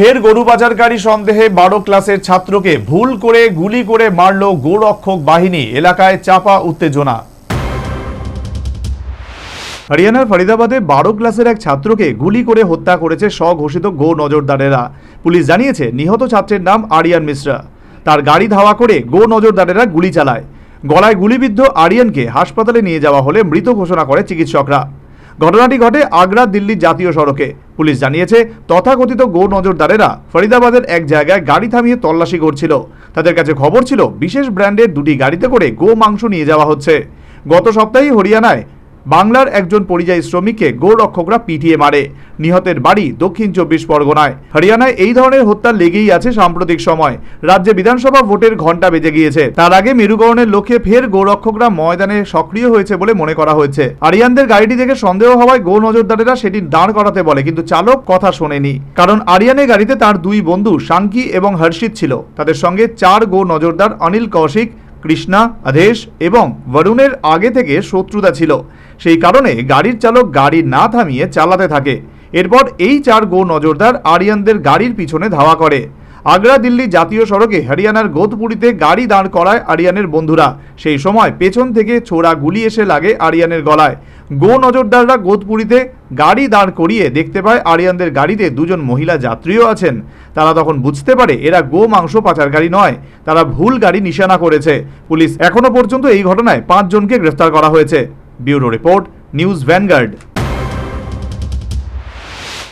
ফের গরু পাচারকারী সন্দেহে বারো ক্লাসের ছাত্রকে ভুল করে গুলি করে মারল গোরক্ষক বাহিনী। এলাকায় চাপা উত্তেজনা। হরিয়ানার ফরিদাবাদে বারো ক্লাসের এক ছাত্রকে গুলি করে হত্যা করেছে স্বঘোষিত গো নজরদারেরা পুলিশ জানিয়েছে, নিহত ছাত্রের নাম আরিয়ান মিশ্রা। তার গাড়ি ধাওয়া করে গো নজরদারেরা গুলি চালায়। গলায় গুলিবিদ্ধ আরিয়ানকে হাসপাতালে নিয়ে যাওয়া হলে মৃত ঘোষণা করে চিকিৎসকরা। ঘটনাটি ঘটে আগ্রা দিল্লি জাতীয় সড়কে। পুলিশ জানিয়েছে, তথাকথিত গো নজরদারেরা ফরিদাবাদের এক জায়গায় গাড়ি থামিয়ে তল্লাশি করছিল। তাদের কাছে খবর ছিল, বিশেষ ব্র্যান্ডের দুটি গাড়িতে করে গো মাংস নিয়ে যাওয়া হচ্ছে। গত সপ্তাহেই হরিয়ানায় বাংলার একজন পরিযায়ী শ্রমিককে গোরক্ষকরা পিটিয়ে মারে। নিহতের বাড়ি দক্ষিণ চব্বিশ পরগনায়। হরিয়ানায় এই ধরনের হত্যা লেগেই আছে সাম্প্রতিক সময়। রাজ্যে বিধানসভা ভোটের ঘণ্টা বেজে গিয়েছে। তার আগে মেরুকরণের লক্ষ্যে ফের গোরক্ষকরা ময়দানে সক্রিয় হয়েছে বলে মনে করা হয়েছে। আরিয়ানদের গাড়িটি দেখে সন্দেহ হওয়ায় গো নজরদারেরা সেটি দাঁড় করাতে বলে, কিন্তু চালক কথা শোনেনি। কারণ আরিয়ানের গাড়িতে তার দুই বন্ধু শাঙ্কি এবং হর্ষিত ছিল। তাদের সঙ্গে চার গো নজরদার অনিল কৌশিক কৃষ্ণা, আদেশ এবং বরুণের আগে থেকে শত্রুতা ছিল। সেই কারণে গাড়ির চালক গাড়ি না থামিয়ে চালাতে থাকে। এরপর এই চার গো নজরদার আরিয়ানদের গাড়ির পিছনে ধাওয়া করে। আগ্রা দিল্লি জাতীয় সড়কে হরিয়ানার গোদপুরীতে গাড়ি দাঁড় করায় আরিয়ানের বন্ধুরা। সেই সময় পেছন থেকে ছোড়া গুলি এসে লাগে আরিয়ানের গলায়। গো নজরদাররা গোদপুরীতে গাড়ি দাঁড় করিয়ে দেখতে পায় আরিয়ানদের গাড়িতে দুজন মহিলা যাত্রীও আছেন। তারা তখন বুঝতে পারে এরা গো মাংস পাচারকারী নয়, তারা ভুল গাড়ি নিশানা করেছে। পুলিশ এখনও পর্যন্ত এই ঘটনায় পাঁচজনকে গ্রেফতার করা হয়েছে। Bureau report, news Vanguard.